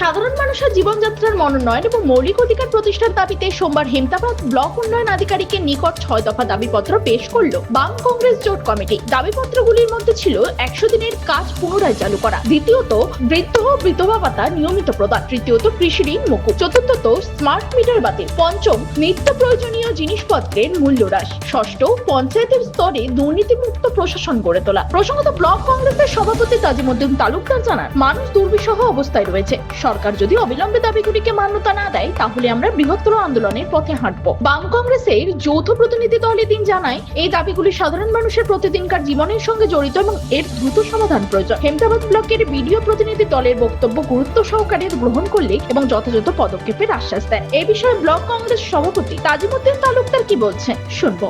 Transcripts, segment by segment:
সাধারণ মানুষের জীবনযাত্রার মনোনয়ন এবং মৌলিক অধিকার প্রতিষ্ঠার দাবিতে সোমবার হেমতাবাদ ব্লক উন্নয়ন আধিকারিকের নিকট ছয় দফা দাবিপত্র পেশ করল বাম কংগ্রেস জোট কমিটি। দাবিপত্রগুলির মধ্যে ছিল একশো দিনের কাজ পুনরায় চালু করা। দ্বিতীয়ত, বৃদ্ধ বিধবা ভাতা নিয়মিত প্রদান। তৃতীয়ত, কৃষি ঋণ মকুব। চতুর্থত, স্মার্ট মিটার বাতিল। পঞ্চম, নিত্য প্রয়োজনীয় জিনিসপত্রের মূল্য হ্রাস ষষ্ঠ, পঞ্চায়েতের স্তরে দুর্নীতিমুক্ত প্রশাসন গড়ে তোলা। প্রসঙ্গত ব্লক কংগ্রেসের সভাপতি তাজিমুদ্দিন তালুকদার জানান, মানুষ দুর্বিষহ অবস্থায় রয়েছে। সরকার যদি অবিলম্বে দাবিগুলিকে মান্যতা না দেয় তাহলে আমরা বৃহত্তর আন্দোলনের পথে হাঁটব। বাম কংগ্রেসের যৌথ প্রতিনিধি দল এদিন জানায় এই দাবিগুলি সাধারণ মানুষের প্রতিদিনকার জীবনের সঙ্গে জড়িত এবং এর দ্রুত সমাধান প্রয়োজন। হেমদাবাদ ব্লকের বিডিও প্রতিনিধি দলের বক্তব্য গুরুত্ব সহকারে গ্রহণ করলে এবং যথাযথ পদক্ষেপের আশ্বাস দেয়। এই বিষয়ে ব্লক কংগ্রেস সভাপতি তাজিমুদ্দিন তালুকদার কি বলছেন? শুনব।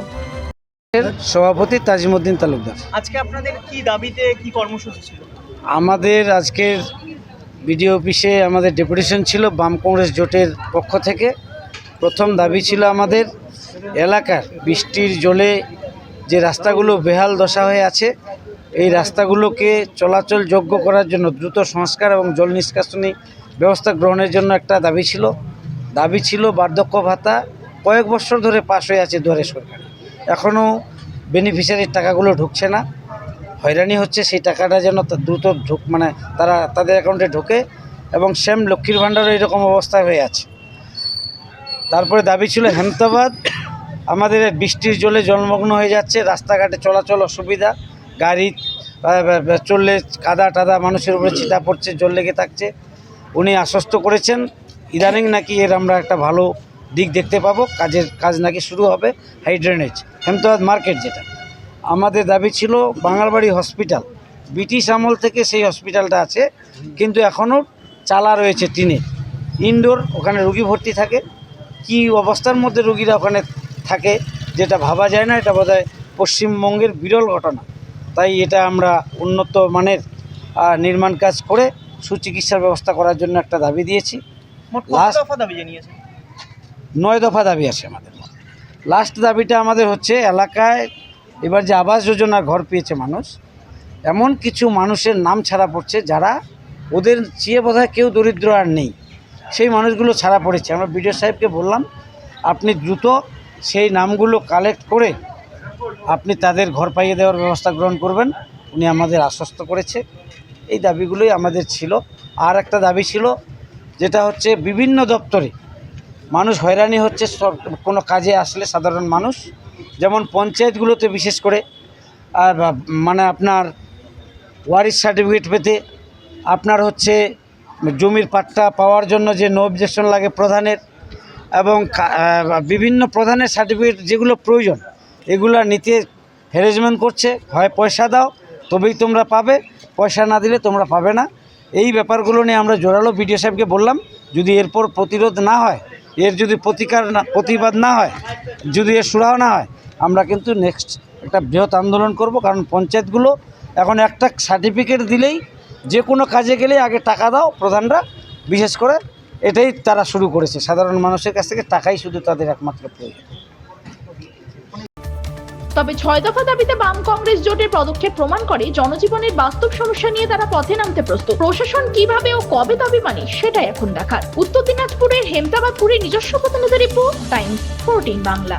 সভাপতি তাজিমুদ্দিন তালুকদার। আজকে আপনাদের কি দাবিতে কি কর্মসূচি ছিল? আমাদের আজকের বিডিও অফিসে আমাদের ডেপুটেশন ছিল বাম কংগ্রেস জোটের পক্ষ থেকে। প্রথম দাবি ছিল আমাদের এলাকার বৃষ্টির জলে যে রাস্তাগুলো বেহাল দশা হয়ে আছে, এই রাস্তাগুলোকে চলাচল যোগ্য করার জন্য দ্রুত সংস্কার এবং জল নিষ্কাশনী ব্যবস্থা গ্রহণের জন্য একটা দাবি ছিল। দাবি ছিল বার্ধক্য ভাতা কয়েক বছর ধরে পাশ হয়ে আছে দুয়ারে সরকার। এখনও বেনিফিশিয়ারির টাকাগুলো ঢুকছে না। হয়রানি হচ্ছে সেই টাকাটা যেন দ্রুত ঢুক মানে তারা, তাদের অ্যাকাউন্টে ঢোকে এবং সেম লক্ষ্মীর ভাণ্ডারও এরকম অবস্থা হয়ে আছে। তারপরে দাবি ছিল হেমতাবাদ। আমাদের বৃষ্টির জলে জলমগ্ন হয়ে যাচ্ছে, রাস্তাঘাটে চলাচল অসুবিধা, গাড়ি চললে কাদা টাদা মানুষের উপরে ছিটা পড়ছে, জল লেগে থাকছে। উনি আশ্বস্ত করেছেন, ইদানিং নাকি এর আমরা একটা ভালো দিক দেখতে পাবো, কাজের কাজ নাকি শুরু হবে, হাইড্রেনেজ, হেমতাবাদ মার্কেট যেটা। আমাদের দাবি ছিল বাঙালবাড়ি হসপিটাল। ব্রিটিশ আমল থেকে সেই হসপিটালটা আছে কিন্তু এখনও চালা রয়েছে টিনের ইনডোর ওখানে রুগী ভর্তি থাকে। কি অবস্থার মধ্যে রুগীরা ওখানে থাকে যেটা ভাবা যায় না এটা বোধহয় পশ্চিমবঙ্গের বিরল ঘটনা। তাই এটা আমরা উন্নত মানের নির্মাণ কাজ করে সুচিকিৎসার ব্যবস্থা করার জন্য একটা দাবি দিয়েছি। মোট কত দফা দাবি জানিয়েছেন নয় দফা দাবি আছে আমাদের লাস্ট দাবিটা আমাদের হচ্ছে এলাকায় এবার যে আবাস যোজনা ঘর পেয়েছে মানুষ, এমন কিছু মানুষের নাম ছাড়া পড়ছে যারা ওদের চেয়ে বোধহয় কেউ দরিদ্র আর নেই। সেই মানুষগুলো ছাড়া পড়েছে। আমরা বিডিও সাহেবকে বললাম, আপনি দ্রুত সেই নামগুলো কালেক্ট করে আপনি তাদের ঘর পাইয়ে দেওয়ার ব্যবস্থা গ্রহণ করবেন। উনি আমাদের আশ্বস্ত করেছে। এই দাবিগুলোই আমাদের ছিল। আর একটা দাবি ছিল, যেটা হচ্ছে বিভিন্ন দপ্তরে মানুষ হয়রানি হচ্ছে কোনো কাজে আসলে সাধারণ মানুষ যেমন পঞ্চায়েতগুলোতে বিশেষ করে মানে আপনার ওয়ারিশ সার্টিফিকেট পেতে আপনার হচ্ছে জমির পাট্টা পাওয়ার জন্য যে নো অবজেকশন লাগে প্রধানের এবং বিভিন্ন প্রধানের সার্টিফিকেট যেগুলো প্রয়োজন, এগুলো নিতে হ্যারেজমেন্ট করছে, হয় পয়সা দাও, তবেই তোমরা পাবে, পয়সা না দিলে তোমরা পাবে না। এই ব্যাপারগুলো নিয়ে আমরা জোরালো বিডিও সাহেবকে বললাম, যদি এরপর প্রতিরোধ না হয়, এর যদি প্রতিকার না, প্রতিবাদ না হয়, যদি এর সুরাহ না হয় আমরা কিন্তু নেক্সট একটা বৃহৎ আন্দোলন করব, কারণ পঞ্চায়েতগুলো এখন একটা সার্টিফিকেট দিলেই যে কোনো কাজে গেলেই আগে টাকা দাও, প্রধানরা, বিশেষ করে এটাই তারা শুরু করেছে। সাধারণ মানুষের কাছ থেকে টাকাই শুধু তাদের একমাত্র প্রয়োজন। তবে ছয় দফা দাবিতে বাম কংগ্রেস জোটের পদক্ষেপ প্রমাণ করে জনজীবনের বাস্তব সমস্যা নিয়ে তারা পথে নামতে প্রস্তুত। প্রশাসন কীভাবে ও কবে দাবি মানে সেটাই এখন দেখার। উত্তর দিনাজপুরের হেমতাবাদপুরের নিজস্ব প্রতিনিধি রিপোর্ট, টাইমস ফোরটিন বাংলা।